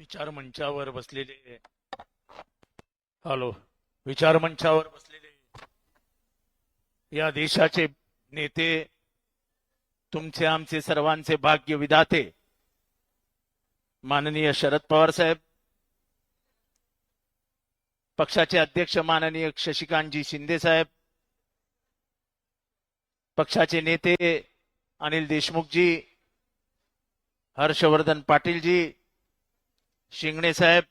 विचार मंचावर बसलेले. हॅलो विचार मंचावर बसलेले. या देशाचे नेते तुमचे आमचे सर्वांचे भाग्य विधाते. माननीय शरद पवार साहेब. पक्षाचे अध्यक्ष माननीय शशिकांतजी शिंदे साहेब. पक्षाचे नेते अनिल देशमुखजी हर्षवर्धन पाटीलजी शिंगणे साहेब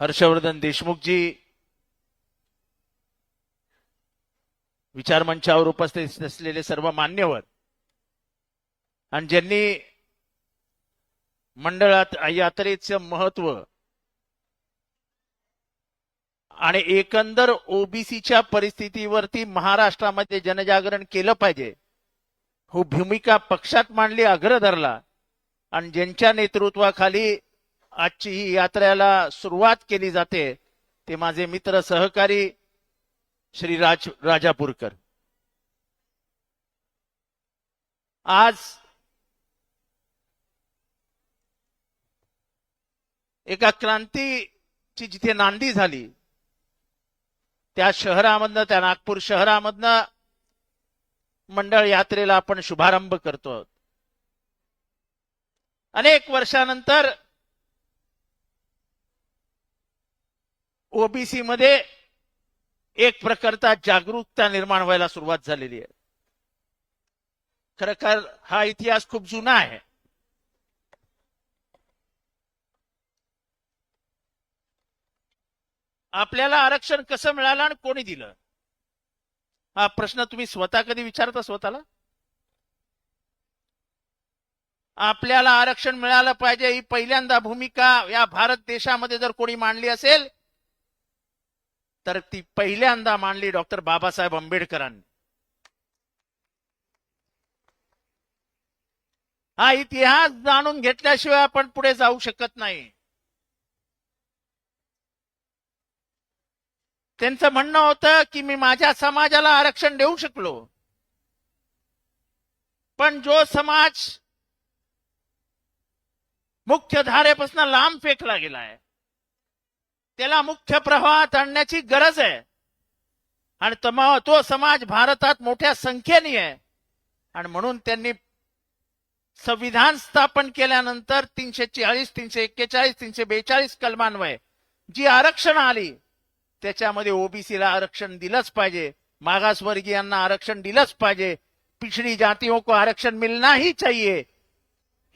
हर्षवर्धन देशमुखजी विचारमंचावर उपस्थित असलेले सर्व मान्यवर आणि ज्यांनी मंडळात यात्रेचं महत्त्व आणि एकंदर ओबीसीच्या परिस्थितीवरती महाराष्ट्रामध्ये जनजागरण केलं पाहिजे हो भूमिका पक्षात मांडली अग्र धरला आणि ज्यांच्या नेतृत्वाखाली आजची ही यात्रेला सुरुवात केली जाते ते माझे मित्र सहकारी श्री राज राजापूरकर. आज एका क्रांतीची जिथे नांदी झाली त्या शहरामधनं त्या नागपूर शहरामधनं मंडळ यात्रेला आपण शुभारंभ करतो. आहोत अनेक वर्षानंतर ओबीसी मध्ये एक प्रकारचा जागरूकता निर्माण व्हायला सुरुवात झालेली आहे. खरखर हा इतिहास खूप जुना आहे. आपल्याला आरक्षण कसं मिळालं आणि कोणी दिलं? हा प्रश्न तुम्ही स्वतः कधी विचारता स्वतःला? आपल्याला आरक्षण मिळालं पाहिजे ही पहिल्यांदा भूमिका या भारत देशामध्ये जर कोणी मांडली असेल तर ती पहिल्यांदा मांडली डॉक्टर बाबासाहेब आंबेडकरांनी. हा इतिहास जाणून घेतल्याशिवाय आपण पुढे जाऊ शकत नाही. त्यांचं म्हणणं होतं की मी माझ्या समाजाला आरक्षण देऊ शकलो. पण जो समाज मुख्य धारेपासून लांब फेकला गेलाय. त्याला मुख्य प्रवाहात आणण्याची गरज आहे. आणि तो समाज भारतात मोठ्या संख्येने आहे. आणि म्हणून त्यांनी संविधान स्थापन केल्यानंतर तीनशे चाळीस तीनशे एक्केचाळीस तीनशे बेचाळीस कलमान्वये जी आरक्षण आली त्याच्यामध्ये ओबीसीला आरक्षण दिलंच पाहिजे मागासवर्गीयांना आरक्षण दिलंच पाहिजे पिछड़ी जातियों हो को आरक्षण मिलना ही चाहिए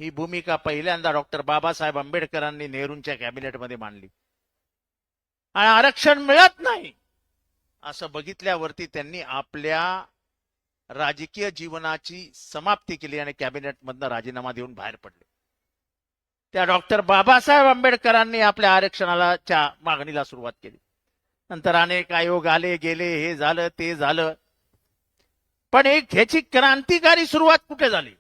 ही भूमिका पहिल्यांदा डॉक्टर बाबासाहेब आंबेडकरांनी नेहरूंच्या कॅबिनेटमध्ये मांडली. आणि आरक्षण मिळत नाही असं बघितल्यावरती त्यांनी आपल्या राजकीय जीवनाची समाप्ती केली आणि कॅबिनेटमधनं राजीनामा देऊन बाहेर पडले. त्या डॉक्टर बाबासाहेब आंबेडकरांनी आपल्या आरक्षणाला च्या मागणीला सुरुवात केली. नंतर अनेक आयोग आले गेले हे झालं ते झालं. पण एक ह्याची क्रांतिकारी सुरुवात कुठे झाली?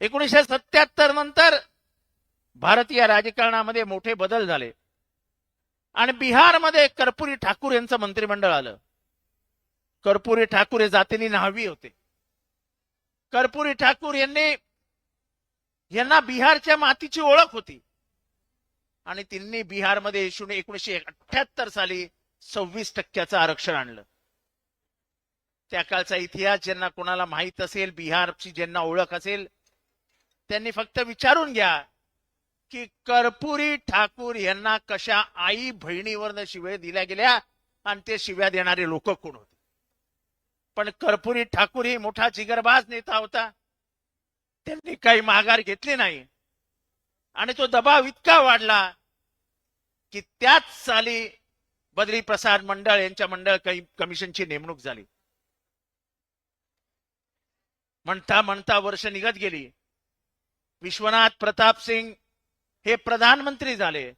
एकोणीसशे सत्याहत्तर नंतर भारतीय राजकारणामध्ये मोठे बदल झाले. आणि बिहारमध्ये कर्पुरी ठाकूर यांचं मंत्रिमंडळ आलं. कर्पुरी ठाकूर हे जातीने न्हावी होते. कर्पुरी ठाकूर यांनी यांना बिहारच्या मातीची ओळख होती. आणि त्यांनी बिहारमध्ये शून्य एकोणीसशे अठ्याहत्तर साली सव्वीस टक्क्याचं आरक्षण आणलं. त्या काळचा इतिहास ज्यांना कोणाला माहीत असेल बिहारची ज्यांना ओळख असेल त्यांनी फक्त विचारून घ्या की कर्पुरी ठाकूर यांना कशा आई बहिणीवरनं शिव्या दिल्या गेल्या आणि ते शिव्या देणारे लोक कोण होते? पण कर्पुरी ठाकूर ही मोठा जिगरबाज नेता होता. त्यांनी काही माघार घेतली नाही. आणि तो दबाव इतका वाढला की त्याच साली बद्री प्रसाद मंडळ यांच्या मंडळ कमिशनची नेमणूक झाली. म्हणता म्हणता वर्ष निघत गेली. विश्वनाथ प्रताप सिंग हे प्रधानमंत्री झाले.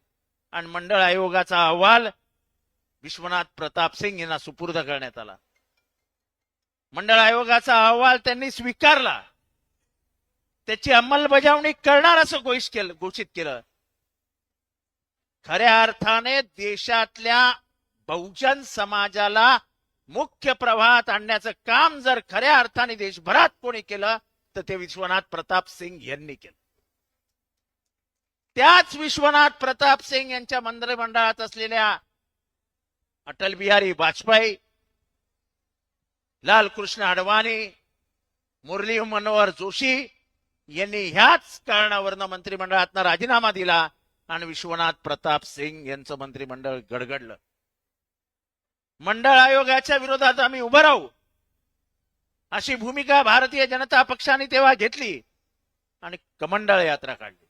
आणि मंडळ आयोगाचा अहवाल विश्वनाथ प्रताप सिंग यांना सुपूर्द करण्यात आला. मंडळ आयोगाचा अहवाल त्यांनी स्वीकारला. त्याची अंमलबजावणी करणार असं घोषित केलं घोषित केलं. खऱ्या अर्थाने देशातल्या बहुजन समाजाला मुख्य प्रवाहात आणण्याचं काम जर खऱ्या अर्थाने देशभरात कोणी केलं तर ते विश्वनाथ प्रताप सिंग यांनी केलं. त्याच विश्वनाथ प्रताप सिंग यांच्या मंत्रिमंडळात असलेल्या अटल बिहारी वाजपेयी लालकृष्ण अडवाणी मुरली मनोहर जोशी यांनी ह्याच कारणावरनं मंत्रिमंडळातनं राजीनामा दिला आणि विश्वनाथ प्रताप सिंग यांचं मंत्रिमंडळ गडगडलं. मंडळ आयोगाच्या विरोधात आम्ही उभं राहू. अशी भूमिका भारतीय जनता पक्षाने तेव्हा घेतली आणि कमंडळ यात्रा काढली.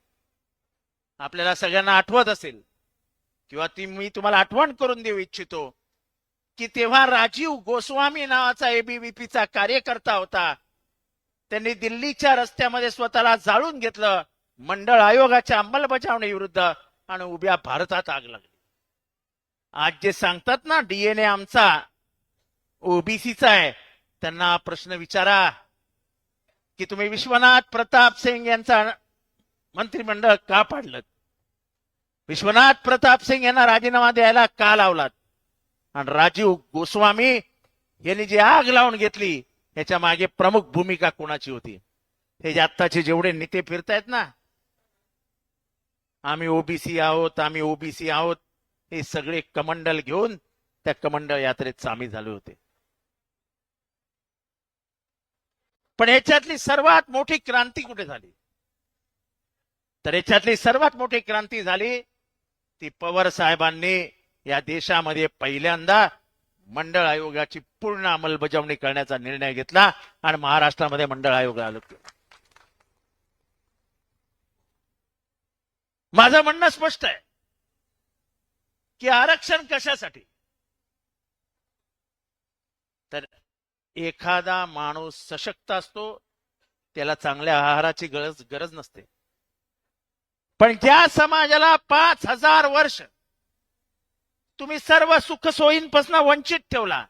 आपल्याला सगळ्यांना आठवत असेल किंवा ती मी तुम्हाला आठवण करून देऊ इच्छितो की तेव्हा राजीव गोस्वामी नावाचा एबीव्हीपीचा कार्यकर्ता होता. त्यांनी दिल्लीच्या रस्त्यामध्ये स्वतःला जाळून घेतलं. मंडळ आयोगाच्या अंमलबजावणी विरुद्ध आणि उभ्या भारतात आग लागली. आज जे सांगतात ना डीएनए आमचा ओबीसीचा आहे त्यांना प्रश्न विचारा. की तुम्ही विश्वनाथ प्रताप सिंग यांचा मंत्रिमंडळ का पाडलं? विश्वनाथ प्रताप सिंग यांना राजीनामा द्यायला का लावलात? आणि राजीव गोस्वामी यांनी जी आग लावून घेतली याच्या मागे प्रमुख भूमिका कोणाची होती? हे जे आत्ताचे जेवढे नेते फिरतायत ना आम्ही ओबीसी आहोत आम्ही ओबीसी आहोत हे सगळे कमंडल घेऊन त्या कमंडल यात्रेत सामील झाले होते. पण याच्यातली सर्वात मोठी क्रांती कुठे झाली? तर याच्यातली सर्वात मोठी क्रांती झाली ती पवार साहेबांनी या देशामध्ये पहिल्यांदा मंडळ आयोगाची पूर्ण अंमलबजावणी करण्याचा निर्णय घेतला आणि महाराष्ट्रामध्ये मंडळ आयोग आलं माझं म्हणणं स्पष्ट आहे की आरक्षण कशासाठी तर एखादा माणूस सशक्त असतो त्याला चांगल्या आहाराची गरज गरज नसते. पण ज्या समाजाला पाच हजार वर्ष तुम्ही सर्व सुख सोयींपासून वंचित ठेवला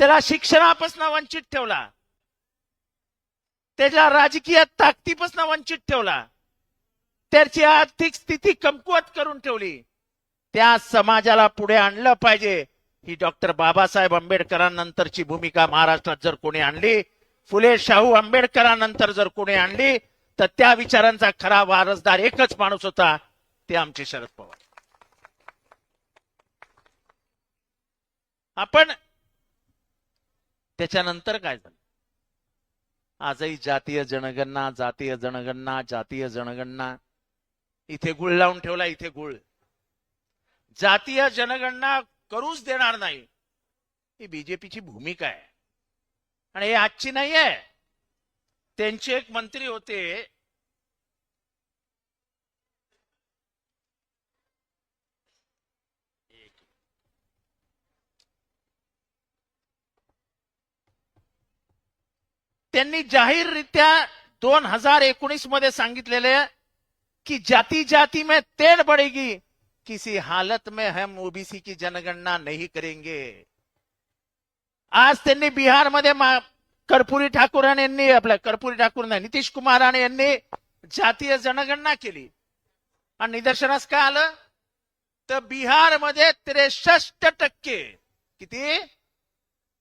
त्याला शिक्षणापासून वंचित ठेवला त्याच्या राजकीय ताकदीपासून वंचित ठेवला त्याची आर्थिक स्थिती कमकुवत करून ठेवली त्या समाजाला पुढे आणलं पाहिजे. ही डॉक्टर बाबासाहेब आंबेडकरांनंतरची भूमिका महाराष्ट्रात जर कोणी आणली फुले शाहू आंबेडकरांनंतर जर कोणी आणली तर त्या विचारांचा खरा वारसदार एकच माणूस होता ते आमचे शरद पवार. आपण त्याच्यानंतर काय झालं? आजही जातीय जनगणना जातीय जनगणना जातीय जनगणना. इथे गुळ लावून ठेवला इथे गुळ. जातीय जनगणना करूच देणार नाही. ही बीजेपीची भूमिका आहे. आणि हे आजची नाही आहे. त्यांचे एक मंत्री होते. त्यांनी जाहीररित्या दोन हजार एकोणीसमध्ये सांगितलेले की जाती जाती में तेल बढ़ेगी किसी हालत में हम ओबीसी की जनगणना नहीं करेंगे। आज त्यांनी बिहारमध्ये कर्पुरी ठाकूरान यांनी आपल्या कर्पुरी ठाकूर नाही नितीश कुमार यांनी जातीय जनगणना केली. आणि निदर्शनास काय आलं? तर बिहारमध्ये त्रेसष्ट टक्के किती?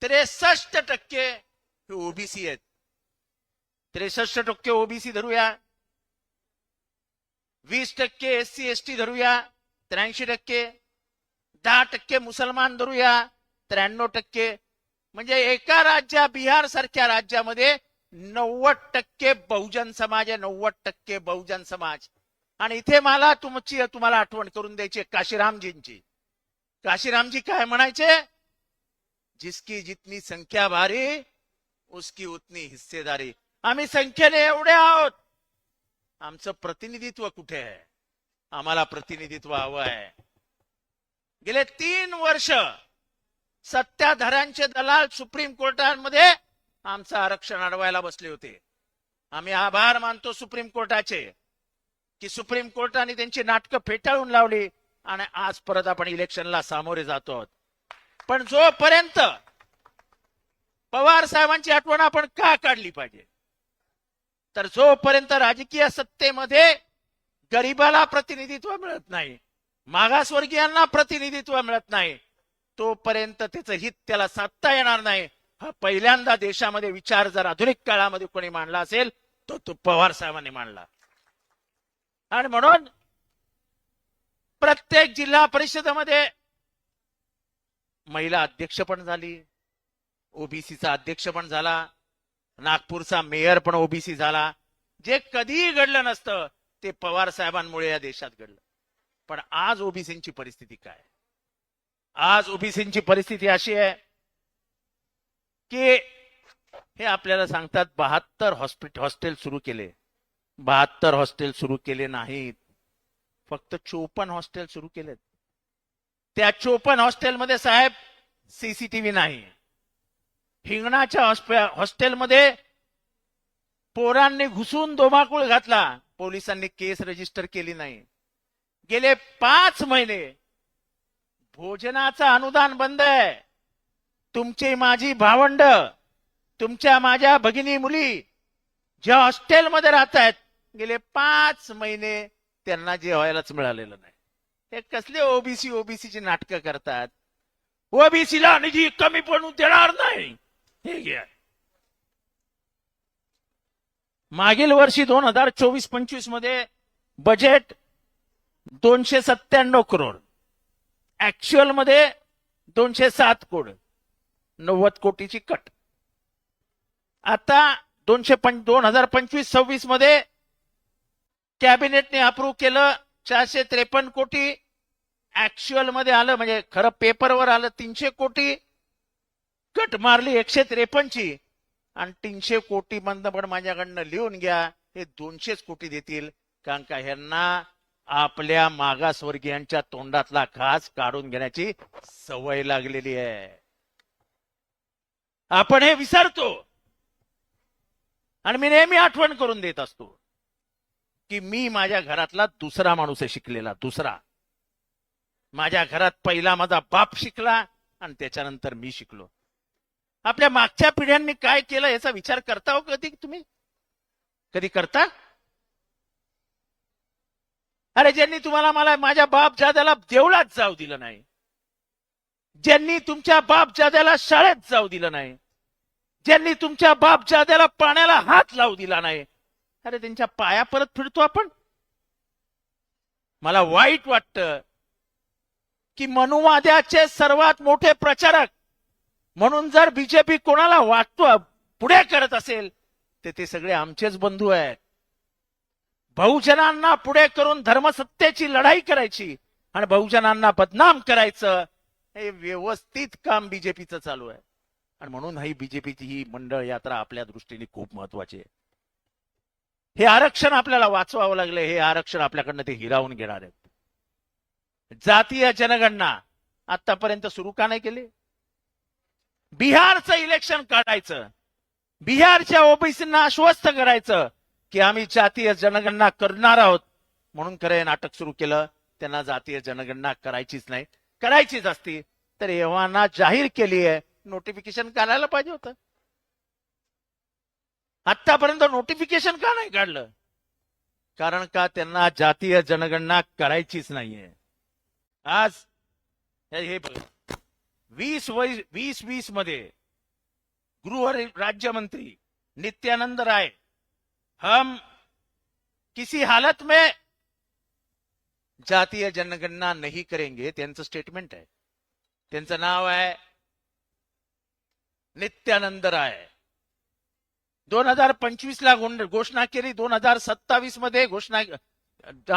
त्रेसष्ट टक्के हे ओबीसी आहेत. त्रेसष्ट टक्के ओबीसी धरूया. वीस टक्के एस सी एस टी धरूया. त्र्याऐंशी टक्के दहा टक्के मुसलमान धरूया त्र्याण्णव टक्के. म्हणजे एका राज्या बिहार सारख्या राज्यामध्ये नव्वद टक्के बहुजन समाज आहे नव्वद टक्के बहुजन समाज. आणि इथे मला तुमची तुम्हाला आठवण करून द्यायची काशीरामजींची. काशीरामजी काय म्हणायचे? जिसकी जितनी संख्या भारी उसकी उतनी हिस्सेदारी. आम्ही संख्येने एवढे आहोत. आमचं प्रतिनिधित्व कुठे आहे? आम्हाला प्रतिनिधित्व हवं आहे. गेले तीन वर्ष सत्ताधाऱ्यांचे दलाल सुप्रीम कोर्टामध्ये आमचं आरक्षण अडवायला बसले होते. आम्ही आभार मानतो सुप्रीम कोर्टाचे की सुप्रीम कोर्टाने त्यांची नाटकं फेटाळून लावली आणि आज परत आपण इलेक्शनला सामोरे जातो आहोत. पण जोपर्यंत पवार साहेबांची आठवण आपण का काढली पाहिजे? तर जोपर्यंत राजकीय सत्तेमध्ये गरिबाला प्रतिनिधित्व मिळत नाही. मागासवर्गीयांना प्रतिनिधित्व मिळत नाही. तोपर्यंत त्याचं हित त्याला साधता येणार नाही. हा पहिल्यांदा देशामध्ये विचार जर आधुनिक काळामध्ये कोणी मांडला असेल तो तो पवार साहेबांनी मांडला. आणि म्हणून प्रत्येक जिल्हा परिषदेमध्ये महिला अध्यक्ष पण झाली ओबीसीचा अध्यक्ष पण झाला नागपूरचा मेयर पण ओबीसी झाला. जे कधीही घडलं नसतं ते पवार साहेबांमुळे या देशात घडलं. पण आज ओबीसींची परिस्थिती काय? आज ओबीसींची परिस्थिती अशी आहे की हे आपल्याला सांगतात बहात्तर हॉस्पिटल हॉस्टेल सुरू केले. बहात्तर हॉस्टेल सुरू केले नाहीत. फक्त चोपन्न हॉस्टेल सुरू केलेत. त्या चोपन्न हॉस्टेलमध्ये साहेब सीसीटीव्ही नाही. हिंगणाच्या हॉस्पे- हॉस्टेलमध्ये पोरांनी घुसून दोमाकूळ घातला. पोलिसांनी केस रजिस्टर केली नाही. गेले पाच महिने भोजनाचं अनुदान बंद आहे. तुमची माझी भावंड तुमच्या माझ्या भगिनी मुली ज्या हॉस्टेलमध्ये राहत आहेत गेले पाच महिने त्यांना जेवायलाच मिळालेलं नाही. हे कसले ओबीसी ओबीसीची नाटकं करतात? ओबीसीला निधी कमी पडून देणार नाही. हे घ्या. मागील वर्षी दोन हजार चोवीस पंचवीसमध्ये बजेट दोनशे सत्त्याण्णव करोड ऍक्च्युअलमध्ये दोनशे सात कोड नव्वद कोटीची कट आता दोनशे पंच दोन हजार पंचवीस सव्वीसमध्ये कॅबिनेटने अप्रूव्ह केलं चारशे त्रेपन्न कोटी. ऍक्च्युअलमध्ये आलं म्हणजे खरं पेपरवर आलं तीनशे कोटी. कट मारली एकशे त्रेपन्नची. आणि तीनशे कोटी बंद पण माझ्याकडनं लिहून घ्या हे दोनशेच कोटी देतील. कारण का ह्यांना आपल्या मागासवर्गीयांच्या तोंडातला घास काढून घेण्याची सवय लागलेली आहे. आपण हे विसरतो. आणि मी नेहमी आठवण करून देत असतो की मी माझ्या घरातला दुसरा माणूस आहे शिकलेला दुसरा. माझ्या घरात पहिला माझा बाप शिकला आणि त्याच्यानंतर मी शिकलो. आपल्या मागच्या पिढ्यांनी काय केलं याचा विचार करता हो कधी तुम्ही? कधी करता? अरे ज्यांनी तुम्हाला मला माझ्या बाप जाद्याला देवळात जाऊ दिलं नाही ज्यांनी तुमच्या बाप जाद्याला शाळेत जाऊ दिलं नाही ज्यांनी तुमच्या बाप जाद्याला पाण्याला हात लावू दिला नाही अरे त्यांच्या पाया परत फिरतो आपण. मला वाईट वाटतं की मनुवाद्याचे सर्वात मोठे प्रचारक म्हणून जर बीजेपी कोणाला वाटतो पुढे करत असेल तर ते सगळे आमचेच बंधू आहेत. बहुजनांना पुढे करून धर्मसत्तेची लढाई करायची आणि बहुजनांना बदनाम करायचं हे व्यवस्थित काम बीजेपीचं चालू आहे. आणि म्हणून ही बीजेपीची ही मंडळ यात्रा आपल्या दृष्टीने खूप महत्वाची आहे. हे आरक्षण आपल्याला वाचवावं लागलं हे आरक्षण आपल्याकडनं ते हिरावून घेणार आहेत. जातीय जनगणना आतापर्यंत सुरू का नाही केली? बिहारचं इलेक्शन काढायचं. बिहारच्या ओबीसींना आश्वस्त करायचं की आम्ही जातीय जनगणना करणार आहोत. म्हणून खरं नाटक सुरू केलं. त्यांना जातीय जनगणना करायचीच नाही. करायचीच असती. तर एव्हाना जाहीर केली आहे. नोटिफिकेशन काढायला पाहिजे होतं. आतापर्यंत नोटिफिकेशन का नाही काढलं? कारण का त्यांना जातीय जनगणना करायचीच नाहीये. आज हे हे बघ. वीस वै वीस वीसमध्ये गृह राज्यमंत्री नित्यानंद राय. हम किसी हालत में जातीय जनगणना नहीं करेंगे त्यांचं स्टेटमेंट आहे. त्यांचं नाव आहे नित्यानंद राय. दोन हजार पंचवीस ला घोषणा केली दोन हजार सत्तावीसमध्ये घोषणा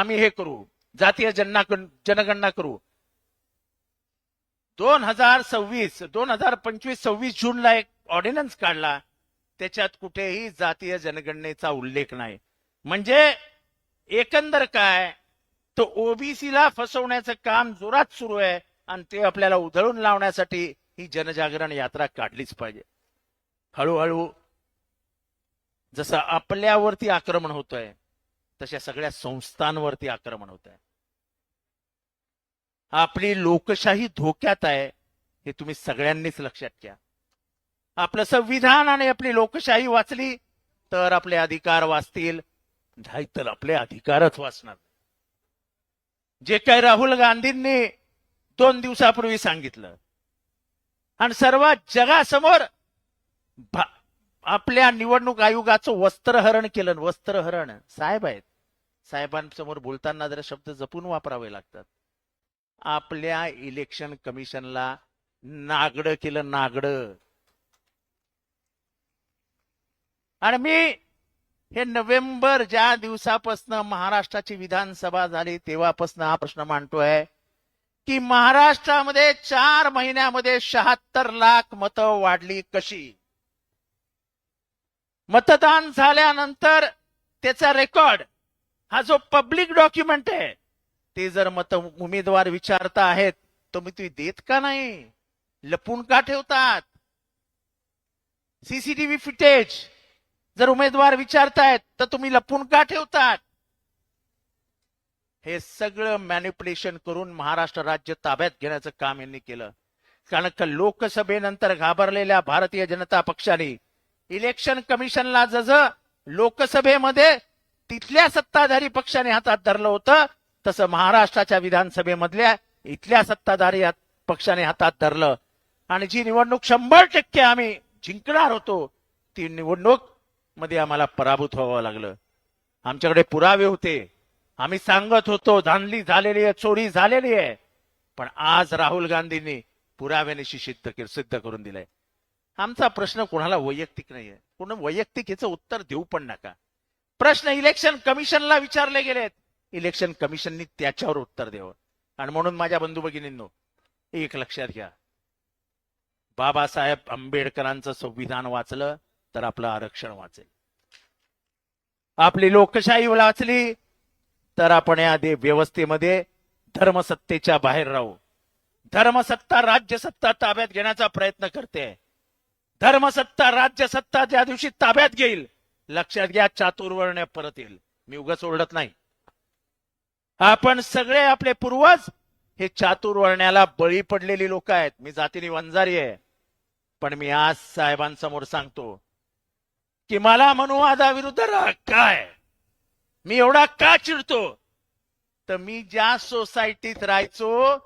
आम्ही हे करू जातीय जनगणना करू. दोन हजार सव्वीस दोन हजार पंचवीस सव्वीस जूनला एक ऑर्डिनन्स काढला. त्याच्यात कुठेही जातीय जनगणनेचा उल्लेख नाही. म्हणजे एकंदर काय? तो ओबीसीला फसवण्याचं काम जोरात सुरू आहे आणि ते आपल्याला उधळून लावण्यासाठी ही जनजागरण यात्रा काढलीच पाहिजे. हळूहळू जसं आपल्यावरती आक्रमण होत आहे तशा सगळ्या संस्थांवरती आक्रमण होत आहे आपली लोकशाही धोक्यात आहे हे तुम्ही सगळ्यांनीच लक्षात घ्या. आपलं संविधान आणि आपली लोकशाही वाचली तर आपले अधिकार वाचतील. नाही तर आपले अधिकारच वाचणार जे काही राहुल गांधींनी दोन दिवसापूर्वी सांगितलं आणि सर्व जगासमोर भा- आपल्या निवडणूक आयोगाचं वस्त्रहरण केलं वस्त्रहरण. साहेब आहेत. साहेबांसमोर बोलताना जरा शब्द जपून वापरावे लागतात. आपल्या इलेक्शन कमिशनला नागड केलं नागड. आणि मी हे नोव्हेंबर ज्या दिवसापासून महाराष्ट्राची विधानसभा झाली तेव्हापासून हा प्रश्न मांडतोय की महाराष्ट्रामध्ये चार महिन्यामध्ये शहात्तर लाख मतं वाढली कशी? मतदान झाल्यानंतर त्याचा रेकॉर्ड हा जो पब्लिक डॉक्युमेंट आहे ते जर मत उमेदवार विचारता आहेत तर मी तुम्ही देत का नाही? लपून का ठेवतात? सीसीटीव्ही फुटेज जर उमेदवार विचारतायत तर तुम्ही लपून का ठेवतात? हे सगळं मॅनिप्युलेशन करून महाराष्ट्र राज्य ताब्यात घेण्याचं काम यांनी केलं. कारण का लोकसभेनंतर घाबरलेल्या भारतीय जनता पक्षाने इलेक्शन कमिशनला जसं लोकसभेमध्ये तिथल्या सत्ताधारी पक्षाने हातात धरलं होतं तसं महाराष्ट्राच्या विधानसभेमधल्या इथल्या सत्ताधारी पक्षाने हातात धरलं. आणि जी निवडणूक शंभर टक्के आम्ही जिंकणार होतो ती निवडणूकमध्ये आम्हाला पराभूत व्हावं लागलं. आमच्याकडे पुरावे होते. आम्ही सांगत होतो धांदली झालेली आहे चोरी झालेली आहे. पण आज राहुल गांधींनी पुराव्यानिशी सिद्ध सिद्ध करून दिलंय. आमचा प्रश्न कोणाला वैयक्तिक नाहीये. कोण वैयक्तिक याचं उत्तर देऊ पण नका. प्रश्न इलेक्शन कमिशनला विचारले गेलेत. इलेक्शन कमिशननी त्याच्यावर उत्तर द्यावं. आणि म्हणून माझ्या बंधू भगिनींनो एक लक्षात घ्या. बाबासाहेब आंबेडकरांचं संविधान वाचलं तर आपलं आरक्षण वाचेल. आपली लोकशाही वाचली तर आपण या दे- व्यवस्थेमध्ये धर्मसत्तेच्या बाहेर राहू. धर्मसत्ता राज्यसत्ता ताब्यात घेण्याचा प्रयत्न करते. धर्मसत्ता राज्यसत्ता ज्या दिवशी ताब्यात घेईल लक्षात घ्या चातुर्वर्ण परत येईल. मी उगाच ओरडत नाही. आपण सगळे आपले पूर्वज हे चातुर्वर्ण्याला बळी पडलेली लोक आहेत. मी जातीने वंजारी आहे पण मी आज साहेबांसमोर सांगतो की मला मनुवादाविरुद्ध राग काय? मी एवढा का चिडतो? तर मी ज्या सोसायटीत राहायचो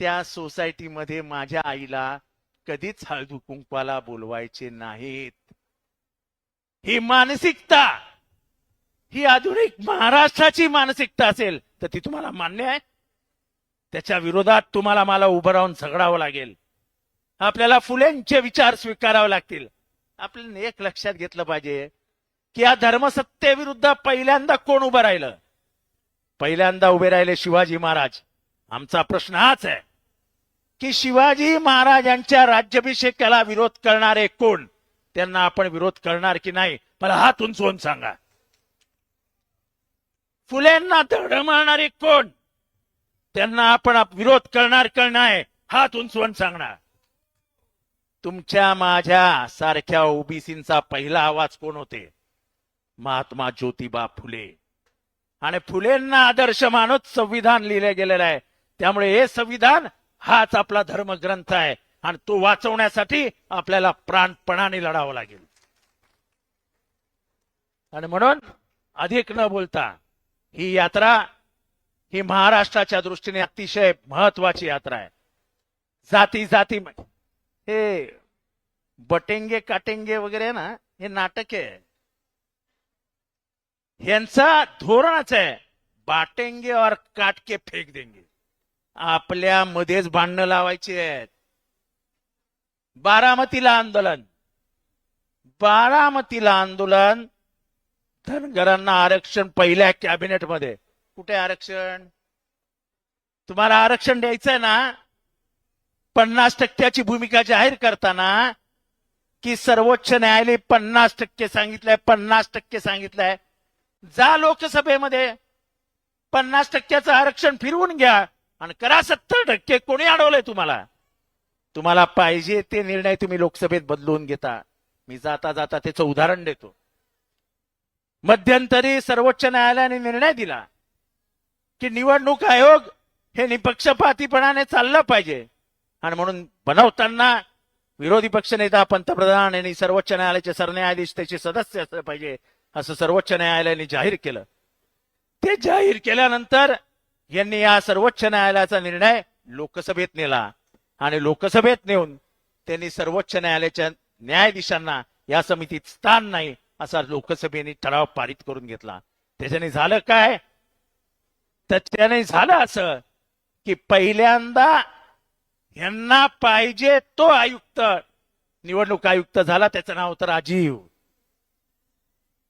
त्या सोसायटीमध्ये माझ्या आईला कधीच हळदू कुंकवाला बोलवायचे नाहीत. ही मानसिकता ही आधुनिक महाराष्ट्राची मानसिकता असेल. तर ती तुम्हाला मान्य आहे? त्याच्या विरोधात तुम्हाला मला उभं राहून झगडावं लागेल. आपल्याला फुलेंचे विचार स्वीकारावे लागतील. आपल्याला एक लक्षात घेतलं पाहिजे की या धर्मसत्तेविरुद्ध पहिल्यांदा कोण उभं राहिलं? पहिल्यांदा उभे राहिले शिवाजी महाराज. आमचा प्रश्न हाच आहे की शिवाजी महाराजांच्या राज्याभिषेकाला विरोध करणारे कोण? त्यांना आपण विरोध करणार की नाही? मला हात उंचवून सांगा. फुलेंना दड मारणारे कोण? त्यांना आपण विरोध करणार का नाही हात उंचवून सांगणार. तुमच्या माझ्या सारख्या ओबीसींचा पहिला आवाज कोण होते? महात्मा ज्योतिबा फुले. आणि फुलेंना आदर्श मानत संविधान लिहिले गेलेलं आहे. त्यामुळे हे संविधान हाच आपला धर्मग्रंथ आहे. आणि तो वाचवण्यासाठी आपल्याला प्राणपणाने लढावं लागेल. आणि म्हणून अधिक न बोलता ही यात्रा ही महाराष्ट्राच्या दृष्टीने अतिशय महत्वाची यात्रा आहे. जाती जाती हे बटेंगे काटेंगे वगैरे ना हे नाटक आहे. यांचा धोरणच आहे बाटेंगे और काटके फेक देंगे. आपल्या मध्येच भांडणं लावायची आहेत. बारामतीला आंदोलन. बारामतीला आंदोलन धनगरांना आरक्षण पहिल्या कॅबिनेटमध्ये कुठे आरक्षण? तुम्हाला आरक्षण द्यायचंय ना? पन्नास टक्क्याची भूमिका जाहीर करताना की सर्वोच्च न्यायालय पन्नास टक्के सांगितलंय पन्नास टक्के सांगितलंय. जा लोकसभेमध्ये. पन्नास टक्क्याचं आरक्षण फिरवून घ्या आणि करा सत्तर टक्के. कोणी अडवलंय तुम्हाला? तुम्हाला पाहिजे ते निर्णय तुम्ही लोकसभेत बदलून घेता. मी जाता जाता त्याचं उदाहरण देतो. मध्यंतरी सर्वोच्च न्यायालयाने निर्णय दिला की निवडणूक आयोग हे निपक्षपातीपणाने चाललं पाहिजे. आणि म्हणून बनवताना विरोधी पक्षनेता पंतप्रधान यांनी सर्वोच्च न्यायालयाचे सरन्यायाधीश त्याचे सदस्य असले पाहिजे असं सर्वोच्च न्यायालयाने जाहीर केलं. ते जाहीर केल्यानंतर यांनी या सर्वोच्च न्यायालयाचा निर्णय लोकसभेत नेला. आणि लोकसभेत नेऊन त्यांनी सर्वोच्च न्यायालयाच्या न्यायाधीशांना या समितीत स्थान नाही असा लोकसभेने ठराव पारित करून घेतला. त्याच्याने झालं काय? तर त्याने झालं असं की पहिल्यांदा यांना पाहिजे तो आयुक्त. निवडणूक आयुक्त झाला त्याचं नाव होतं राजीव.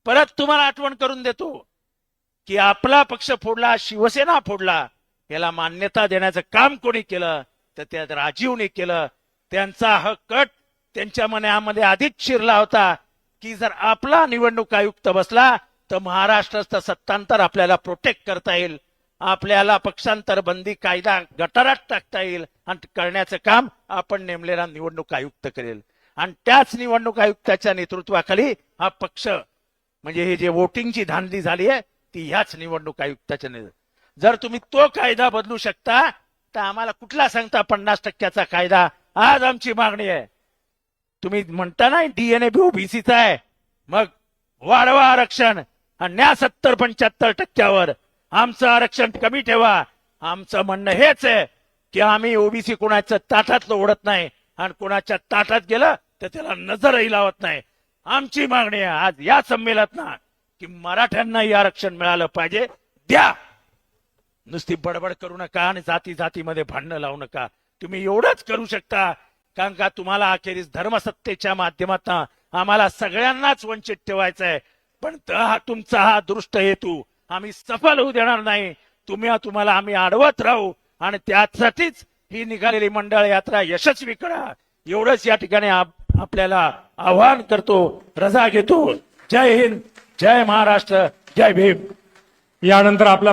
परत तुम्हाला आठवण करून देतो की आपला पक्ष फोडला शिवसेना फोडला याला मान्यता देण्याचं काम कोणी केलं तर त्यात राजीवने केलं. त्यांचा हा कट त्यांच्या मनामध्ये आधीच शिरला होता. की जर आपला निवडणूक आयुक्त बसला तर महाराष्ट्राचं सत्तांतर आपल्याला प्रोटेक्ट करता येईल. आपल्याला पक्षांतर बंदी कायदा गटारात टाकता येईल. आणि करण्याचं काम आपण नेमलेला निवडणूक आयुक्त करेल. आणि त्याच निवडणूक आयुक्ताच्या नेतृत्वाखाली हा पक्ष म्हणजे हे जे वोटिंगची धांदली झाली आहे ती ह्याच निवडणूक आयुक्ताच्या जर तुम्ही तो कायदा बदलू शकता तर आम्हाला कुठला सांगता पन्नास टक्क्याचा कायदा? आज आमची मागणी आहे. तुम्ही म्हणता ना डीएनए बी ओबीसीचा आहे. मग वाढवा आरक्षण. आणि न्या सत्तर पंच्याहत्तर टक्क्यावर. आमचं आरक्षण कमी ठेवा. आमचं म्हणणं हेच आहे की आम्ही ओबीसी कोणाच्या ताटातलं ओढत नाही. आणि कोणाच्या ताटात गेलं तर त्याला नजरही लावत नाही. आमची मागणी आहे आज या संमेलनात ना की मराठ्यांनाही आरक्षण मिळालं पाहिजे. द्या. नुसती बडबड करू नका आणि जाती जातीमध्ये भांडणं लावू नका. तुम्ही एवढंच करू शकता. कारण का तुम्हाला अखेरीस धर्मसत्तेच्या माध्यमातून आम्हाला सगळ्यांनाच वंचित ठेवायचं आहे पण त- हा तुमचा हा दृष्ट हेतू आम्ही सफल होऊ देणार नाही. तुम्ही तुम्हाला आम्ही अडवत राहू आणि त्यासाठीच ही निघालेली मंडळ यात्रा यशस्वी करा. एवढंच या ठिकाणी आपल्याला आवाहन करतो रजा घेतो. जय हिंद जय महाराष्ट्र जय भीम. यानंतर आपला